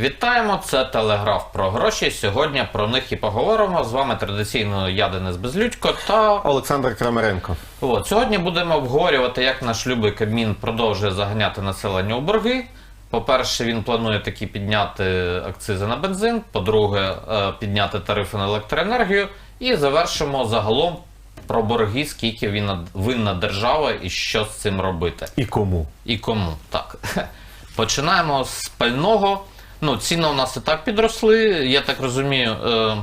Вітаємо! Це телеграф про гроші. Сьогодні про них і поговоримо. З вами традиційно я Денис Безлюдько та Олександр Крамаренко. От, сьогодні будемо обговорювати, як наш любий Кабмін продовжує заганяти населення у борги. По-перше, він планує таки підняти акцизи на бензин. По-друге, е, підняти тарифи на електроенергію. І завершимо загалом про борги, скільки він винна держава і що з цим робити. І кому? І кому? Так. Починаємо з пального. Ну, ціни у нас і так підросли. Я так розумію, е,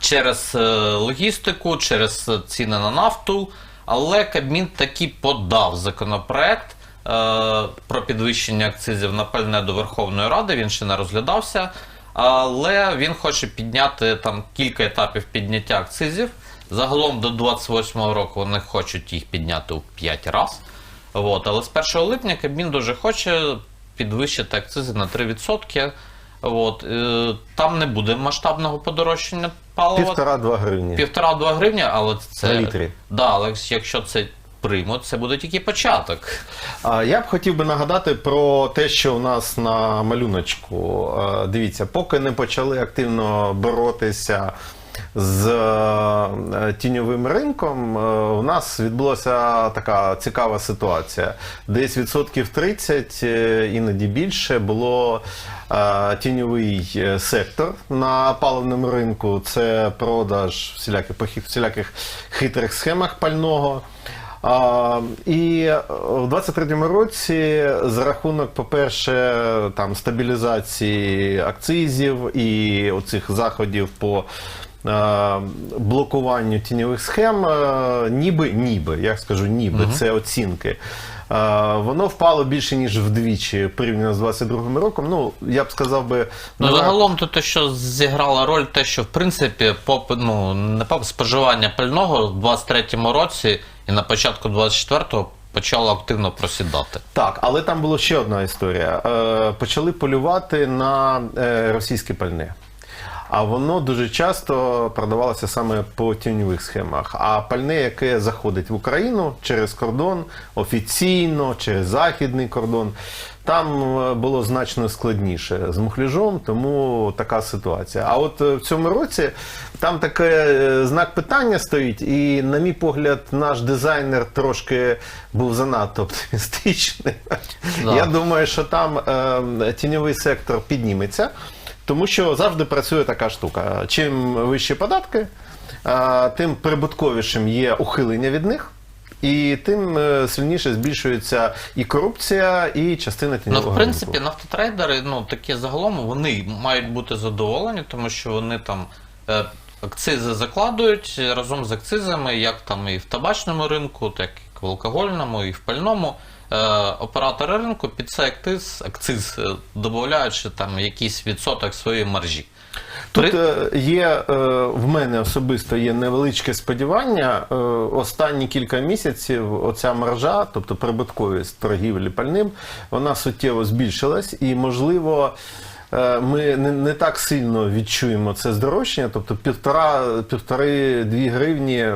через е, логістику, через ціни на нафту. Але Кабмін таки подав законопроект е, про підвищення акцизів на пальне до Верховної Ради. Він ще не розглядався. Але він хоче підняти там кілька етапів підняття акцизів. Загалом до 28-го року вони хочуть їх підняти у 5 разів. От, але з 1 липня Кабмін дуже хоче підвищити акцизи на 3%. От, е, там не буде масштабного подорожчання палива. Півтора-два гривні. Півтора-два гривня, але це. На літрі. Да, але якщо це приймуть, це буде тільки початок. А Я б хотів би нагадати про те, що у нас на малюночку. Дивіться, поки не почали активно боротися з е, тіньовим ринком, е, у нас відбулася така цікава ситуація. Десь відсотків 30, е, іноді більше, було тіньовий сектор на паливному ринку. Це продаж всіляких, всіляких хитрих схемах пального. А, і в 23-му році за рахунок, по-перше, там стабілізації акцизів і оцих заходів по блокуванню тіньових схем, е, ніби, ніби, я скажу, ніби, це оцінки. Е, Воно впало більше ніж вдвічі порівняно з 22-м роком. Ну, я б сказав би, Ну, на- загалом то те, що зіграла роль, те, що в принципі поп, ну, не поп, споживання пального в 23-му році і на початку 24-го почало активно просідати. Так, але там була ще одна історія. Е, почали полювати на е, російське пальне. А воно дуже часто продавалося саме по тіньових схемах. А пальне, яке заходить в Україну через кордон, офіційно, через західний кордон, там е, було значно складніше з мухляжом, тому така ситуація. А от е, в цьому році там таке е, знак питання стоїть, і, на мій погляд, наш дизайнер трошки був занадто оптимістичний. Да. Я думаю, що там е, тіньовий сектор підніметься, тому що завжди працює така штука. Чим вищі податки, тим прибутковішим є ухилення від них. І тим е, сильніше збільшується і корупція, і частина Ну, в принципі, ринку. нафтотрейдери, ну такі загалом вони мають бути задоволені, тому що вони там е, акцизи закладують разом з акцизами, як там і в табачному ринку, так в алкогольному, і в пальному. Е, оператори ринку під цей акциз, акциз е, додають ще там якийсь відсоток своєї маржі. Тут е, є в мене особисто є невеличке сподівання. Останні кілька місяців оця маржа, тобто прибутковість торгівлі пальним, вона суттєво збільшилась, і можливо. Е, Ми не, не так сильно відчуємо це здорожчання, тобто півтора, півтори-дві гривні.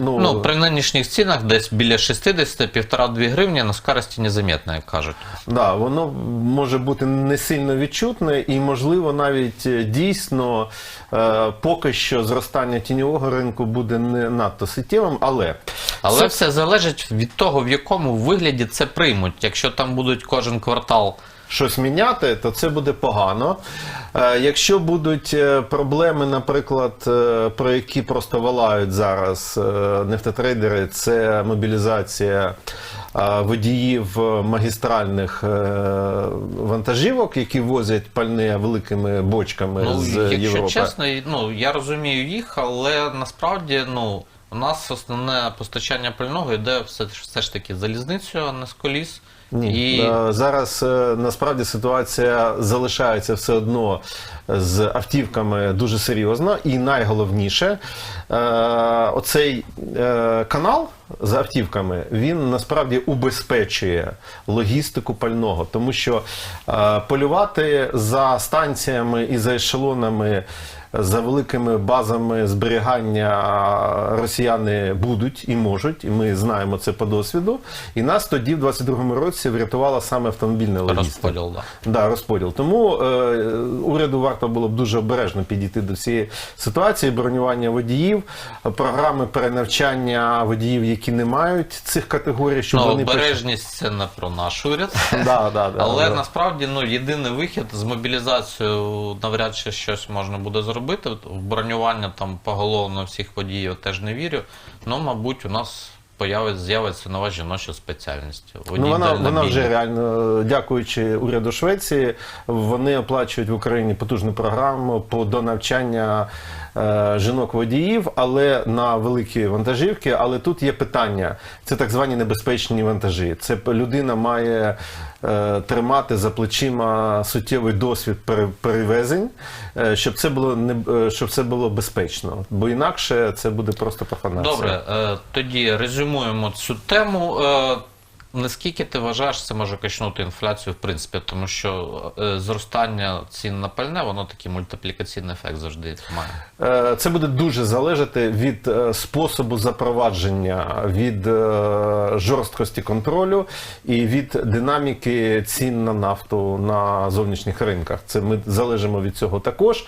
Ну, Ну, при нинішніх цінах десь біля 60 півтора-дві гривні на скорості незаметно, як кажуть. Да, воно може бути не сильно відчутне, і можливо навіть е, дійсно е, поки що зростання тіньового ринку буде не надто суттєвим, але Але це- все залежить від того, в якому вигляді це приймуть. Якщо там будуть кожен квартал. Щось міняти, то це буде погано. Е, Якщо будуть е, проблеми, наприклад, е, про які просто валають зараз нефтотрейдери, це мобілізація водіїв магістральних вантажівок, які возять пальне великими бочками Ну, з якщо Європи. чесно, ну я розумію їх, але насправді ну у нас основне постачання пального йде все, все ж таки залізницею, а не з коліс. Ні, І Е, зараз е, насправді ситуація залишається все одно з автівками дуже серйозно, і найголовніше, е, оцей канал з автівками він насправді убезпечує логістику пального, тому що полювати за станціями і за ешелонами. За великими базами зберігання росіяни будуть і можуть, і ми знаємо це по досвіду. І нас тоді, в 22-му році, врятувала саме автомобільна логістика. Розподіл, да. Да, розподіл. Тому е, уряду варто було б дуже обережно підійти до цієї ситуації, бронювання водіїв, програми перенавчання водіїв, які не мають цих категорій, щоб Ну, вони обережність це не про наш уряд. Да, да, да, Але да. насправді ну, єдиний вихід з мобілізацією навряд чи щось можна буде зробити. От В бронювання там поголовно всіх водіїв теж не вірю. Ну, мабуть, у нас появиться, з'явиться нова жіноча спеціальність. Ну, вона, вона вже реально, дякуючи уряду Швеції, вони оплачують в Україні потужну програму по донавчання е, жінок-водіїв, але на великі вантажівки. Але тут є питання: це так звані небезпечні вантажі. Це людина має е, тримати за плечима суттєвий досвід перевезень, е, щоб це було не е, щоб це було безпечно, бо інакше це буде просто профанація. Добре, е, тоді резюмуємо цю тему. Наскільки ти вважаєш, це може качнути інфляцію, в принципі, тому що е, зростання цін на пальне, воно такий мультиплікаційний ефект завжди має. Е, Це буде дуже залежати від е, способу запровадження, від жорсткості контролю і від динаміки цін на нафту на зовнішніх ринках. Це ми залежимо від цього також.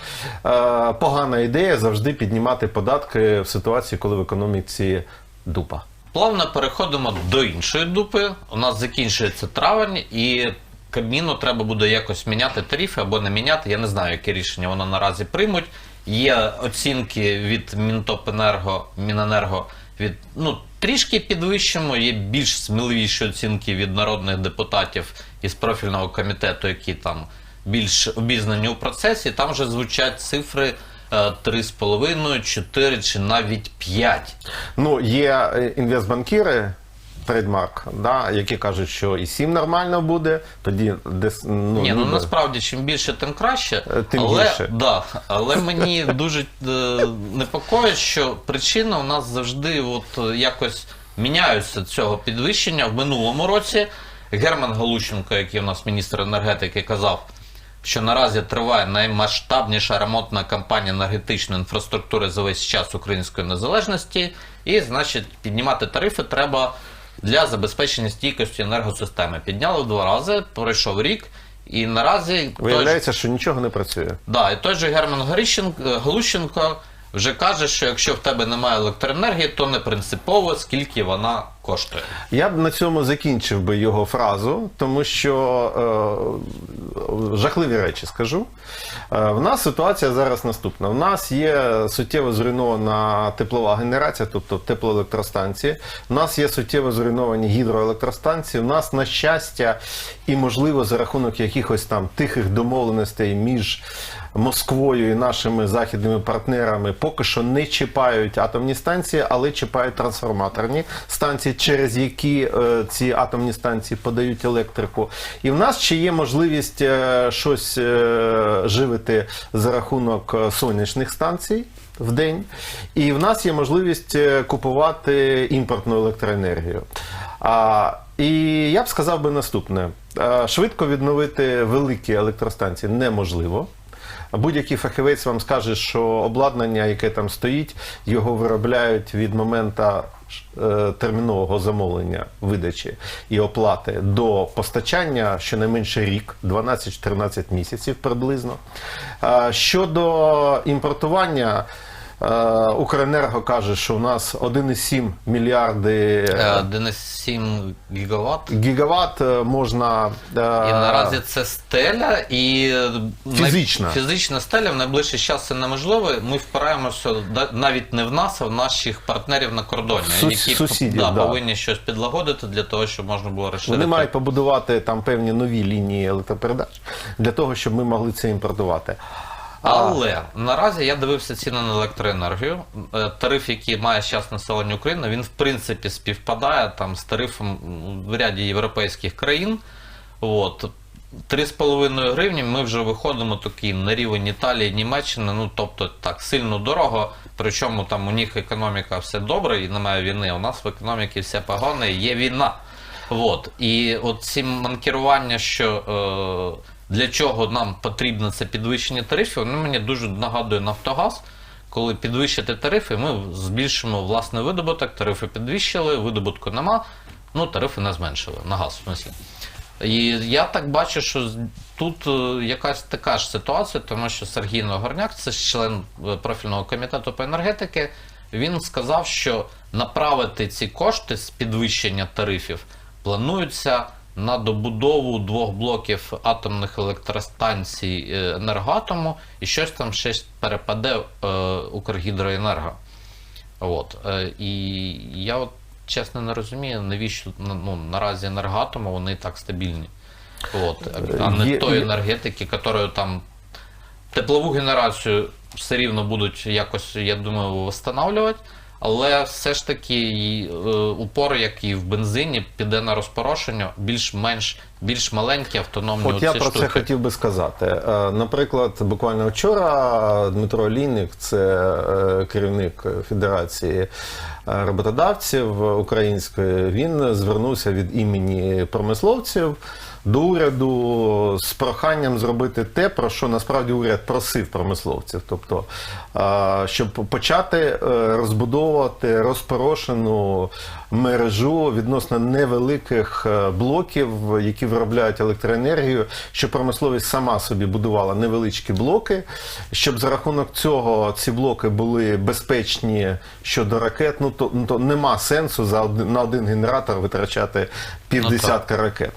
Погана ідея завжди піднімати податки в ситуації, коли в економіці дупа. Плавно переходимо до іншої дупи. У нас закінчується травень, і Кабміну треба буде якось міняти тарифи або не міняти. Я не знаю, яке рішення воно наразі приймуть. Є оцінки від Мінтопенерго, Міненерго від ну трішки підвищимо. Є більш сміливіші оцінки від народних депутатів із профільного комітету, які там більш обізнані у процесі. Там вже звучать цифри. Е, 3,5, 4 чи навіть 5. Ну, є е, інвестбанкіри, трейдмарк, да, які кажуть, що і 7 нормально буде, тоді десь ну, Ні, ну насправді чим більше, тим краще. Е, тим але, гірше. Да, але мені дуже е, непокоїть, що причина у нас завжди от, е, якось міняються цього підвищення. В минулому році Герман Галущенко, який у нас міністр енергетики, казав, що наразі триває наймасштабніша ремонтна кампанія енергетичної інфраструктури за весь час української незалежності, і, значить, піднімати тарифи треба для забезпечення стійкості енергосистеми. Підняли в два рази, пройшов рік, і наразі той Виявляється, що нічого не працює. Да, і той же Герман Горіщенко- Галущенко вже каже, що якщо в тебе немає електроенергії, то не принципово, скільки вона коштує. Я б на цьому закінчив би його фразу, тому що е, жахливі речі скажу. Е, в нас ситуація зараз наступна. В нас є суттєво зруйнована теплова генерація, тобто теплоелектростанції. У нас є суттєво зруйновані гідроелектростанції. У нас, на щастя, і можливо за рахунок якихось там тихих домовленостей між Москвою і нашими західними партнерами поки що не чіпають атомні станції, але чіпають трансформаторні станції, через які е, ці атомні станції подають електрику. І в нас ще є можливість е, щось е, живити за рахунок е, сонячних станцій. В день, і в нас є можливість е, купувати імпортну електроенергію. А, і я б сказав би наступне: Е, швидко відновити великі електростанції неможливо. Будь-який фахівець вам скаже, що обладнання, яке там стоїть, його виробляють від моменту е, термінового замовлення видачі і оплати до постачання щонайменше рік, 12-14 місяців приблизно. Е, Щодо імпортування. Е, Укренерго каже, що у нас 1,7 мільярди Е, е, 1,7 гігаватт. гігават е, можна е, І наразі це стеля, і е, Фізична. най- фізична стеля в найближчий час це неможливо. Ми впираємося навіть не в нас, а в наших партнерів на кордоні, Сус- які сусідів, да, да. повинні щось підлагодити для того, щоб можна було розширити. Вони мають побудувати там певні нові лінії електропередач для того, щоб ми могли це імпортувати. Але наразі я дивився ціни на електроенергію. Е, Тариф, який має зараз населення України, він в принципі співпадає там з тарифом в ряді європейських країн. От. 3,5 гривні ми вже виходимо такий на рівень Італії, Німеччини, ну тобто так сильно дорого. Причому там у них економіка все добре і немає війни. У нас в економіці все погано, і є війна. От. І от ці манкірування, що для чого нам потрібно це підвищення тарифів, воно мені дуже нагадує Нафтогаз. Коли підвищити тарифи, ми збільшимо власний видобуток, тарифи підвищили, видобутку нема, ну тарифи не зменшили на газ, в смислі. І я так бачу, що тут е, якась така ж ситуація, тому що Сергій Нагорняк, це член е, профільного комітету по енергетики, він сказав, що направити ці кошти з підвищення тарифів плануються на добудову двох блоків атомних електростанцій е, енергоатому і щось там ще перепаде е, Укргідроенерго. От. Е, і я от чесно не розумію, навіщо ну, наразі енергоатому вони так стабільні. От, а не Є- той енергетики, якою там теплову генерацію все рівно будуть якось, я думаю, встановлювати. Але все ж таки е, упор, як і в бензині, піде на розпорошення більш-менш більш маленькі автономні От я про штуки. це хотів би сказати. Е, Наприклад, буквально вчора Дмитро Олійник, це е, керівник Федерації роботодавців української, він звернувся від імені промисловців до уряду з проханням зробити те, про що насправді уряд просив промисловців. Тобто, щоб почати е, розбудовувати розпорошену мережу відносно невеликих е, блоків, які виробляють електроенергію, щоб промисловість сама собі будувала невеличкі блоки, щоб за рахунок цього ці блоки були безпечні щодо ракет. Ну то, ну, то нема сенсу за один, на один генератор витрачати півдесятка ракет.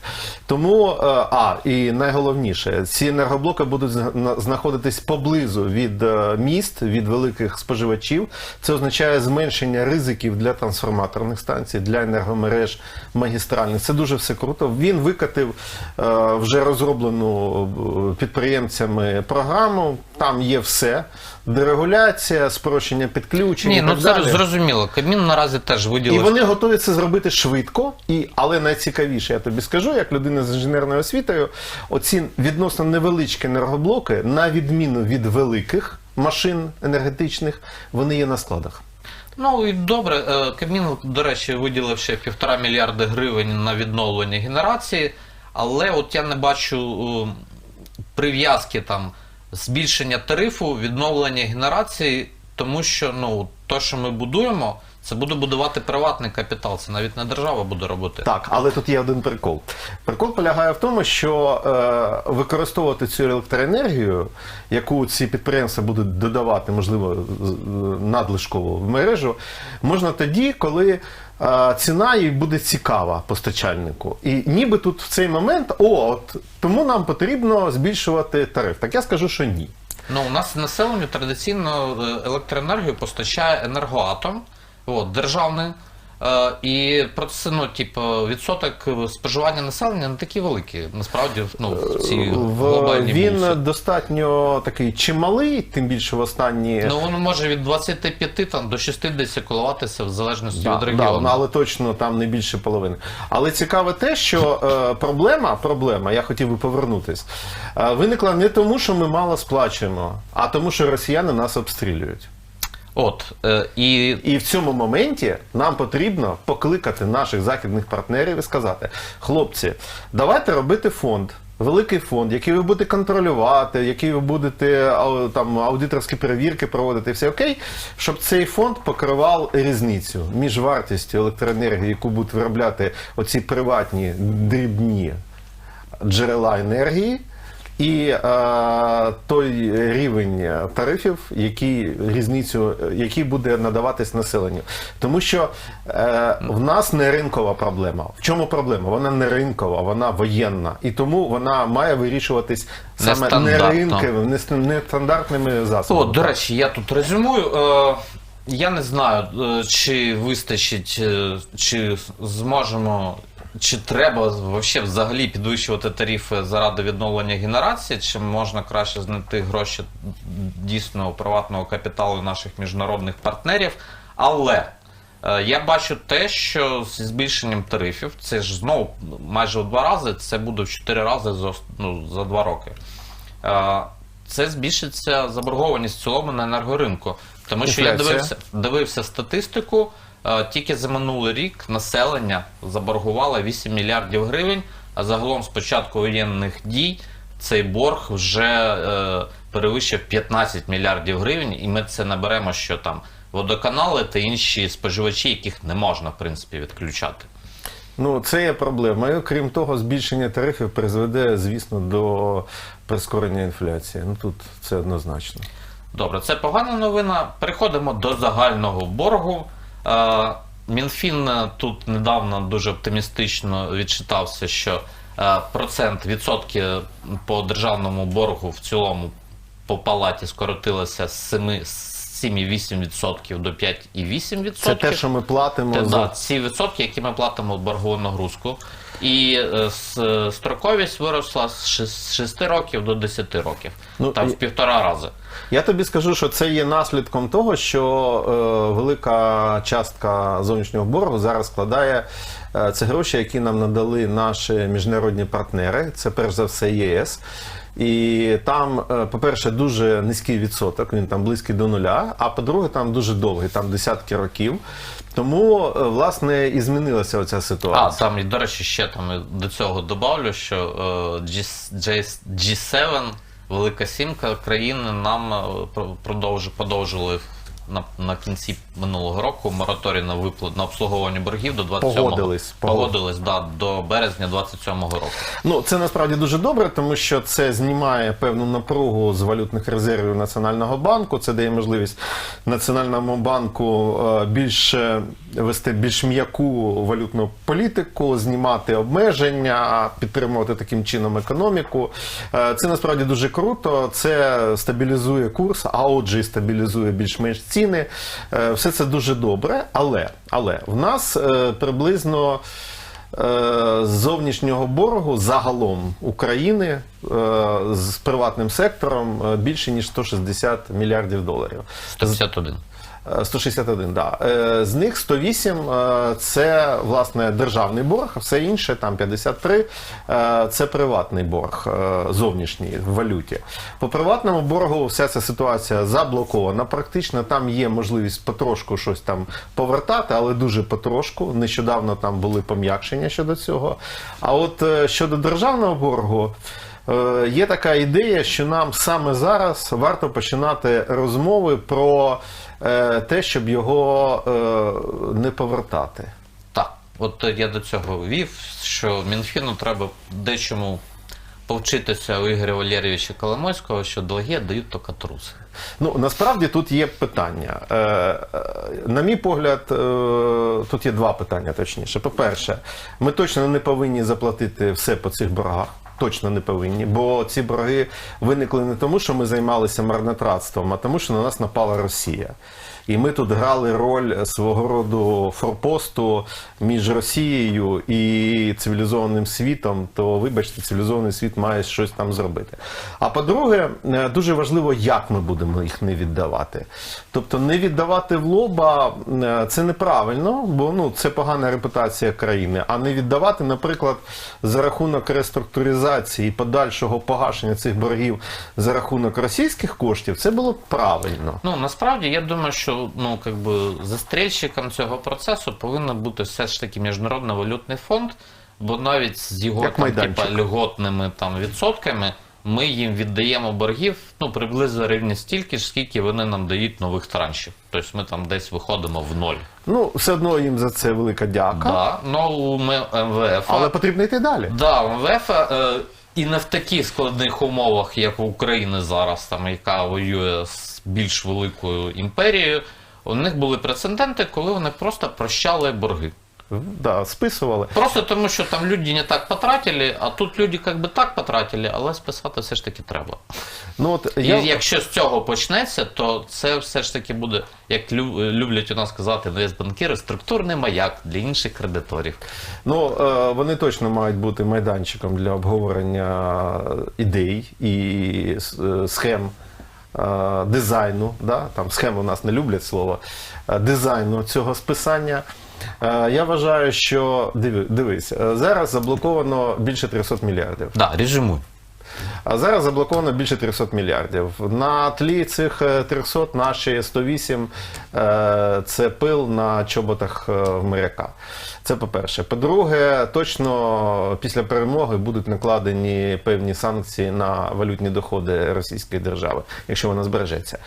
Тому, е, а і найголовніше, ці енергоблоки будуть знаходитись поблизу від е, міст, від великих споживачів. Це означає зменшення ризиків для трансформаторних станцій, для енергомереж магістральних. Це дуже все круто. Він викатив е, вже розроблену підприємцями програму. Там є все: дерегуляція, спрощення підключень. Ні, і ну це далі. зрозуміло. Кабмін наразі теж виділив. І вони готові це зробити швидко, і, але найцікавіше, я тобі скажу, як людина з інженерною освітою, оці відносно невеличкі енергоблоки, на відміну від великих машин енергетичних, вони є на складах. Ну і добре, е, Кабмін, до речі, виділив ще півтора мільярди гривень на відновлення генерації, але от я не бачу е, прив'язки там збільшення тарифу, відновлення генерації, тому що ну, то, що ми будуємо, це буде будувати приватний капітал, це навіть не держава буде робити. Так, але тут є один прикол. Прикол полягає в тому, що е, використовувати цю електроенергію, яку ці підприємства будуть додавати, можливо, надлишково в мережу, можна тоді, коли ціна їй буде цікава постачальнику. І ніби тут в цей момент, о, от тому нам потрібно збільшувати тариф. Так я скажу, що ні. Ну, у нас населенню традиційно е, електроенергію постачає енергоатом, от, державний. Е, і про це, ну, типу, відсоток споживання населення не такий великий. Насправді, ну, в цій В, глобальній він бусі. достатньо такий чималий, тим більше в останні. Ну, воно може від 25 там, до 60 коливатися в залежності Да, від да, регіону. але точно там не більше половини. Але цікаве те, що е, проблема, проблема, я хотів би повернутись, е, виникла не тому, що ми мало сплачуємо, а тому, що росіяни нас обстрілюють. От, е, і І в цьому моменті нам потрібно покликати наших західних партнерів і сказати: хлопці, давайте робити фонд. Великий фонд, який ви будете контролювати, який ви будете там аудиторські перевірки проводити, все окей, щоб цей фонд покривав різницю між вартістю електроенергії, яку будуть виробляти оці приватні дрібні джерела енергії, і е, той рівень тарифів, який різницю, який буде надаватись населенню. Тому що е, в нас не ринкова проблема. В чому проблема? Вона не ринкова, вона воєнна. І тому вона має вирішуватись саме не ринковими, не стандартними засобами. От, до речі, я тут резюмую. Е, я не знаю, е, чи вистачить, е, чи зможемо, чи треба вообще взагалі підвищувати тарифи заради відновлення генерації, чи можна краще знайти гроші дійсно приватного капіталу наших міжнародних партнерів. Але е, я бачу те, що зі збільшенням тарифів, це ж знову майже в два рази, це буде в чотири рази за, ну, за два роки. Е, Це збільшиться заборгованість в цілому на енергоринку. Тому що я дивився, дивився статистику. Е, Тільки за минулий рік населення заборгувало 8 мільярдів гривень, а загалом з початку воєнних дій цей борг вже е, перевищив 15 мільярдів гривень, і ми це наберемо, що там водоканали та інші споживачі, яких не можна в принципі відключати. Ну, це є проблемою. Крім того, збільшення тарифів призведе, звісно, до прискорення інфляції. Ну тут це однозначно. Добре, це погана новина. Переходимо до загального боргу. Е, Мінфін е, тут недавно дуже оптимістично відчитався, що е, процент відсотки по державному боргу в цілому по палаті скоротилося з 7, з 7,8% до 5,8%. Це те, що ми платимо Те, за да, ці відсотки, які ми платимо в боргову нагрузку. І е, строковість виросла з 6 років до 10 років. Ну, Там в півтора рази. Я тобі скажу, що це є наслідком того, що е, велика частка зовнішнього боргу зараз складає е, це гроші, які нам надали наші міжнародні партнери. Це перш за все ЄС. І там, е, по-перше, дуже низький відсоток, він там близький до нуля. А по-друге, там дуже довгий, там десятки років. Тому, е, власне, і змінилася оця А, ситуація. там, і, до речі, ще там до цього добавлю, що е, G, G, G7, Велика Сімка країни нам е, про- продовж, подовжили на, на кінці минулого року мораторій на виплат на обслуговування боргів до 27 Погодились, погодились да, до березня 27-го року. Ну, це насправді дуже добре, тому що це знімає певну напругу з валютних резервів Національного банку. Це дає можливість Національному банку е, більше вести більш м'яку валютну політику, знімати обмеження, підтримувати таким чином економіку. Е, Це насправді дуже круто. Це стабілізує курс, а отже, і стабілізує більш-менш ціни. Е, Все це дуже добре, але, але в нас е, приблизно. Зовнішнього боргу загалом України з приватним сектором більше ніж 160 мільярдів доларів. 151. Е, 161, да. Е, З них 108 е, це власне державний борг, а все інше, там 53, е, це приватний борг зовнішній в валюті. По приватному боргу вся ця ситуація заблокована. Практично там є можливість потрошку щось там повертати, але дуже потрошку. Нещодавно там були пом'якшення щодо цього. А от щодо державного боргу. Е, Є така ідея, що нам саме зараз варто починати розмови про е, те, щоб його е, не повертати. Так, от я до цього вів, що Мінфіну треба дечому повчитися у Ігоря Валерійовича Коломойського, що долги дають тільки труси. Ну насправді тут є питання. Е, е, на мій погляд, е, тут є два питання, точніше. По-перше, ми точно не повинні заплатити все по цих боргах. Точно не повинні, бо ці борги виникли не тому, що ми займалися марнотратством, а тому, що на нас напала Росія. І ми тут грали роль свого роду форпосту між Росією і цивілізованим світом. То, вибачте, цивілізований світ має щось там зробити. А по-друге, е, дуже важливо, як ми будемо їх не віддавати. Тобто, не віддавати в лоба е, це неправильно, бо ну це погана репутація країни. А не віддавати, наприклад, за рахунок реструктуризації і подальшого погашення цих боргів за рахунок російських коштів, це було б правильно. Ну насправді я думаю, що ну как би застрільщиком цього процесу повинен бути все ж таки міжнародний валютний фонд, бо навіть з його Як там, майданчик. типа, льготними там відсотками ми їм віддаємо боргів ну приблизно рівні стільки ж, скільки вони нам дають нових траншів. Тобто ми там десь виходимо в ноль. Ну, все одно їм за це велика дяка. Да, ну ми МВФ. Але потрібно йти далі. Да, МВФ е, і не в таких складних умовах, як у України зараз, там, яка воює з більш великою імперією. У них були прецеденти, коли вони просто прощали борги. Да, списували. Просто тому, що там люди не так потратили, а тут люди як би так потратили, але списати все ж таки треба. Ну, от, І я... якщо з цього почнеться, то це все ж таки буде, як лю- люблять у нас казати банкіри, структурний маяк для інших кредиторів. Ну, е, вони точно мають бути майданчиком для обговорення ідей і е, схем е, дизайну. Да? Там схеми у нас не люблять слово, е, дизайну цього списання. Е, Я вважаю, що дивись, е, зараз заблоковано більше 300 мільярдів. Да, режимуй. А зараз заблоковано більше 300 мільярдів. На тлі цих е, 300 наші 108 е, це пил на чоботах е, моряка. Це по-перше. По-друге, точно після перемоги будуть накладені певні санкції на валютні доходи Російської держави, якщо вона збережеться.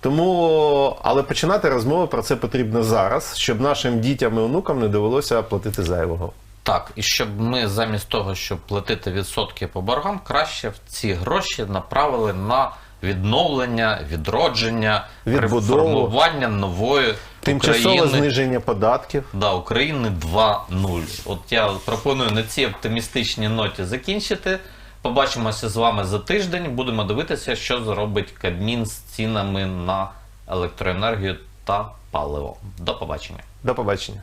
Тому, але починати розмови про це потрібно зараз, щоб нашим дітям і онукам не довелося платити зайвого. Так, і щоб ми замість того, щоб платити відсотки по боргам, краще в ці гроші направили на відновлення, відродження, Відбудову. формування нової Тимчасове України. зниження податків. Да, України 2.0. От я пропоную на цій оптимістичній ноті закінчити. Побачимося з вами за тиждень. Будемо дивитися, що зробить Кабмін з цінами на електроенергію та паливо. До побачення. До побачення.